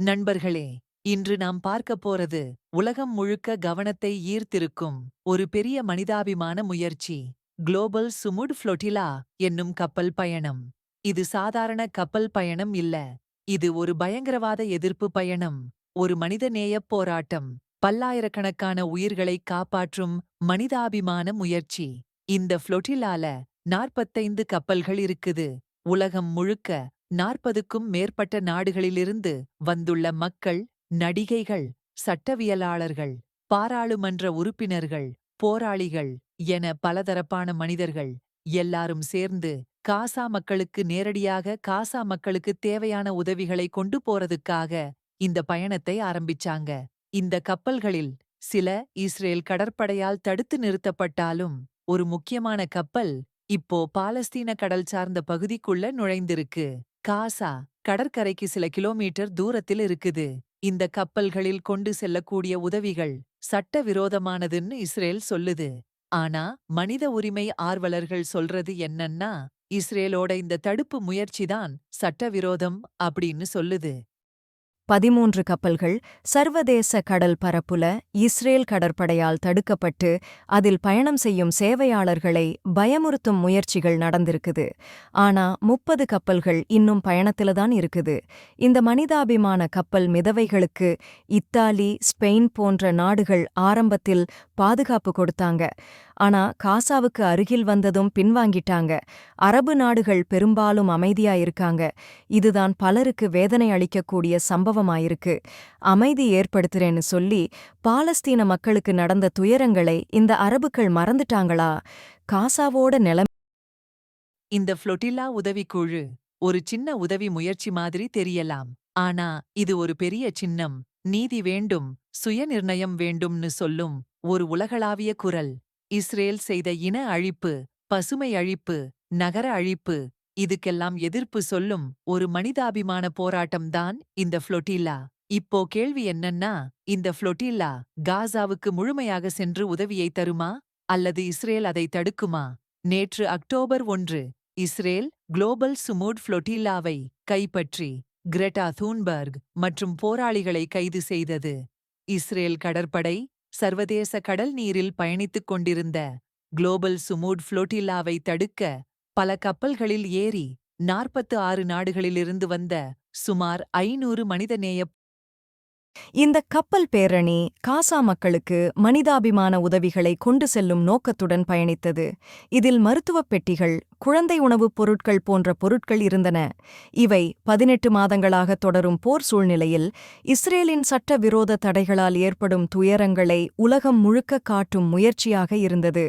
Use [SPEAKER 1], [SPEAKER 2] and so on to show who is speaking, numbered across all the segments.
[SPEAKER 1] நண்பர்களே இன்று நாம் பார்க்கப் போறது உலகம் முழுக்க கவனத்தை ஈர்த்திருக்கும் ஒரு பெரிய மனிதாபிமான முயற்சி குளோபல் சுமுட் ஃப்ளொட்டிலா என்னும் கப்பல் பயணம். இது சாதாரண கப்பல் பயணம் இல்ல. இது ஒரு பயங்கரவாத எதிர்ப்பு பயணம் ஒரு மனிதநேயப் போராட்டம் பல்லாயிரக்கணக்கான உயிர்களை காப்பாற்றும் மனிதாபிமான முயற்சி. இந்த ஃப்ளொட்டிலால நாற்பத்தைந்து கப்பல்கள் இருக்குது. உலகம் முழுக்க நாற்பதுக்கும் மேற்பட்ட நாடுகளிலிருந்து வந்துள்ள மக்கள் நடிகைகள் சட்டவியலாளர்கள் பாராளுமன்ற உறுப்பினர்கள் போராளிகள் என பலதரப்பான மனிதர்கள் எல்லாரும் சேர்ந்து காசா மக்களுக்கு நேரடியாக காசா மக்களுக்கு தேவையான உதவிகளை கொண்டு போறதுக்காக இந்த பயணத்தை ஆரம்பிச்சாங்க. இந்த கப்பல்களில் சில இஸ்ரேல் கடற்படையால் தடுத்து நிறுத்தப்பட்டாலும் ஒரு முக்கியமான கப்பல் இப்போ பாலஸ்தீன கடல் சார்ந்த பகுதிக்குள்ள நுழைந்திருக்கு. காசா கடற்கரைக்கு சில கிலோமீட்டர் தூரத்தில் இருக்குது. இந்த கப்பல்களில் கொண்டு செல்லக்கூடிய உதவிகள் சட்டவிரோதமானதுன்னு இஸ்ரேல் சொல்லுது. ஆனா மனித உரிமை ஆர்வலர்கள் சொல்றது என்னன்னா இஸ்ரேலோட இந்த தடுப்பு முயற்சிதான் சட்டவிரோதம் அப்படின்னு சொல்லுது.
[SPEAKER 2] பதிமூன்று கப்பல்கள் சர்வதேச கடல் பரப்புல இஸ்ரேல் கடற்படையால் தடுக்கப்பட்டு அதில் பயணம் செய்யும் சேவையாளர்களை பயமுறுத்தும் முயற்சிகள் நடந்திருக்குது. ஆனா முப்பது கப்பல்கள் இன்னும் பயணத்தில தான் இருக்குது. இந்த மனிதாபிமான கப்பல் மிதவைகளுக்கு இத்தாலி ஸ்பெயின் போன்ற நாடுகள் ஆரம்பத்தில் பாதுகாப்பு கொடுத்தாங்க. ஆனா காசாவுக்கு அருகில் வந்ததும் பின்வாங்கிட்டாங்க. அரபு நாடுகள் பெரும்பாலும் அமைதியா இருக்காங்க இதுதான் பலருக்கு வேதனை அளிக்கக்கூடிய சம்பவமாயிருக்கு. அமைதி ஏற்படுத்துறேன்னு சொல்லி பாலஸ்தீன மக்களுக்கு நடந்த துயரங்களை இந்த அரபுக்கள் மறந்துட்டாங்களா? காசாவோட நிலம்
[SPEAKER 1] இந்த ஃப்ளொட்டில்லா உதவிக்குழு ஒரு சின்ன உதவி முயற்சி மாதிரி தெரியலாம். ஆனா இது ஒரு பெரிய சின்னம். நீதி வேண்டும் சுயநிர்ணயம் வேண்டும்னு சொல்லும் ஒரு உலகளாவிய குரல். இஸ்ரேல் செய்த இன அழிப்பு பசுமை அழிப்பு நகர அழிப்பு இதுக்கெல்லாம் எதிர்ப்பு சொல்லும் ஒரு மனிதாபிமான போராட்டம்தான் இந்த ஃப்ளொட்டில்லா. இப்போ கேள்வி என்னன்னா இந்த ஃப்ளொட்டில்லா காசாவுக்கு முழுமையாக சென்று உதவியை தருமா? அல்லது இஸ்ரேல் அதை தடுக்குமா? நேற்று அக்டோபர் ஒன்று இஸ்ரேல் குளோபல் சுமூட் ஃப்ளொட்டில்லாவை கைப்பற்றி கிரெட்டா தூன்பர்க் மற்றும் போராளிகளை கைது செய்தது. இஸ்ரேல் கடற்படை சர்வதேச கடல் நீரில் பயணித்துக் கொண்டிருந்த குளோபல் சுமூட் ஃப்ளோட்டில்லாவை தடுக்க பல கப்பல்களில் ஏறி நாற்பத்து ஆறு நாடுகளிலிருந்து வந்த சுமார் ஐநூறு மனிதநேயப்
[SPEAKER 2] இந்த கப்பல் பேரணி காசா மக்களுக்கு மனிதாபிமான உதவிகளை கொண்டு செல்லும் நோக்கத்துடன் பயணித்தது. இதில் மருத்துவப் பெட்டிகள் குழந்தை உணவுப் பொருட்கள் போன்ற பொருட்கள் இருந்தன. இவை பதினெட்டு மாதங்களாக தொடரும் போர் சூழ்நிலையில் இஸ்ரேலின் சட்டவிரோத தடைகளால் ஏற்படும் துயரங்களை உலகம் முழுக்க காட்டும் முயற்சியாக இருந்தது.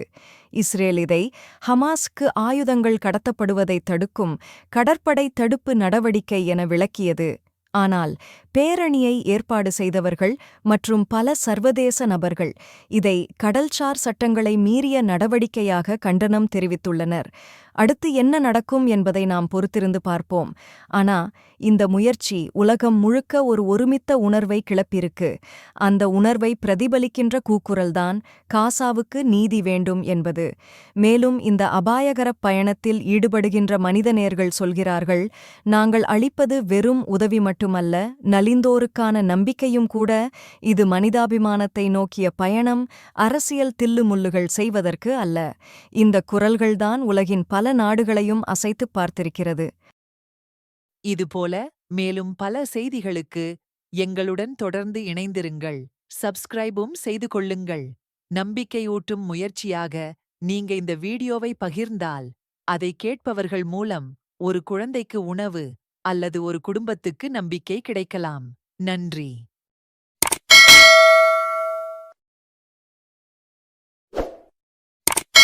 [SPEAKER 2] இஸ்ரேல் இதை ஹமாஸ்க்கு ஆயுதங்கள் கடத்தப்படுவதை தடுக்கும் கடற்படை தடுப்பு நடவடிக்கை என விளக்கியது. ஆனால் பேரணியை ஏற்பாடு செய்தவர்கள் மற்றும் பல சர்வதேச நபர்கள் இதை கடல்சார் சட்டங்களை மீறிய நடவடிக்கையாக கண்டனம் தெரிவித்துள்ளனர். அடுத்து என்ன நடக்கும் என்பதை நாம் பொறுத்திருந்து பார்ப்போம். ஆனா இந்த முயற்சி உலகம் முழுக்க ஒரு ஒருமித்த உணர்வை கிளப்பிருக்கு அந்த உணர்வை பிரதிபலிக்கின்ற கூக்குரல்தான் காசாவுக்கு நீதி வேண்டும் என்பது. மேலும் இந்த அபாயகரப் பயணத்தில் ஈடுபடுகின்ற மனிதநேர்கள் சொல்கிறார்கள் நாங்கள் அளிப்பது வெறும் உதவி மட்டுமல்ல நலிந்தோருக்கான நம்பிக்கையும் கூட இது மனிதாபிமானத்தை நோக்கிய பயணம் அரசியல் தில்லுமுல்லுகள் செய்வதற்கு அல்ல. இந்த குரல்கள்தான் உலகின் பல நாடுகளையும் அசைத்துப் பார்த்திருக்கிறது.
[SPEAKER 1] இதுபோல மேலும் பல செய்திகளுக்கு எங்களுடன் தொடர்ந்து இணைந்திருங்கள். சப்ஸ்கிரைபும் செய்து கொள்ளுங்கள். நம்பிக்கையூட்டும் முயற்சியாக நீங்க இந்த வீடியோவை பகிர்ந்தால் அதை கேட்பவர்கள் மூலம் ஒரு குழந்தைக்கு உணவு அல்லது ஒரு குடும்பத்துக்கு நம்பிக்கை கிடைக்கலாம். நன்றி.